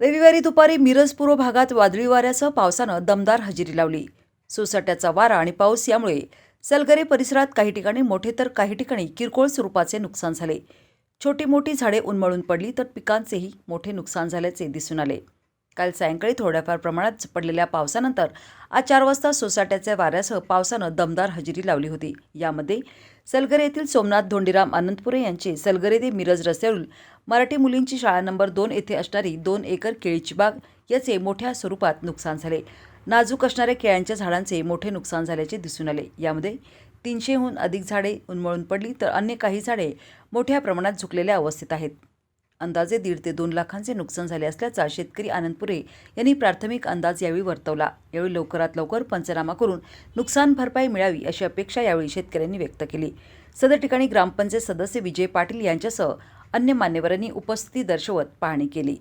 रविवारी दुपारी मिरज पूर्व भागात वादळी वाऱ्यासह पावसानं दमदार हजेरी लावली. सोसाट्याचा वारा आणि पाऊस यामुळे सलगरे परिसरात काही ठिकाणी मोठे तर काही ठिकाणी किरकोळ स्वरूपाचे नुकसान झाले. छोटी मोठी झाडे उन्मळून पडली तर पिकांचेही मोठे नुकसान झाल्याचे दिसून आले. काल सायंकाळी थोड्याफार प्रमाणात पडलेल्या पावसानंतर आज चार वाजता सोसाट्याच्या वाऱ्यासह पावसानं दमदार हजेरी लावली होती. यामध्ये सलगरे येथील सोमनाथ धोंडीराम अनंतपुरे यांचे सलगरे ते मिरज रस्त्यावरील मराठी मुलींची शाळा नंबर दोन येथे असणारी दोन एकर केळीची बाग याचे मोठ्या स्वरूपात नुकसान झाले. नाजूक असणाऱ्या केळ्यांच्या झाडांचे मोठे नुकसान झाल्याचे दिसून आले. यामध्ये तीनशेहून अधिक झाडे उन्मळून पडली तर अन्य काही झाडे मोठ्या प्रमाणात झुकलेल्या अवस्थेत आहेत. अंदाजे दीड ते दोन लाखांचे नुकसान झाले असल्याचा शेतकरी आनंदपुरे यांनी प्राथमिक अंदाज यावेळी वर्तवला. यावेळी लवकरात लवकर पंचनामा करून नुकसान भरपाई मिळावी अशी अपेक्षा यावेळी शेतकऱ्यांनी व्यक्त केली. सदर ठिकाणी ग्रामपंचायत सदस्य विजय पाटील यांच्यासह अन्य मान्यवरांनी उपस्थिती दर्शवत पाहणी केली.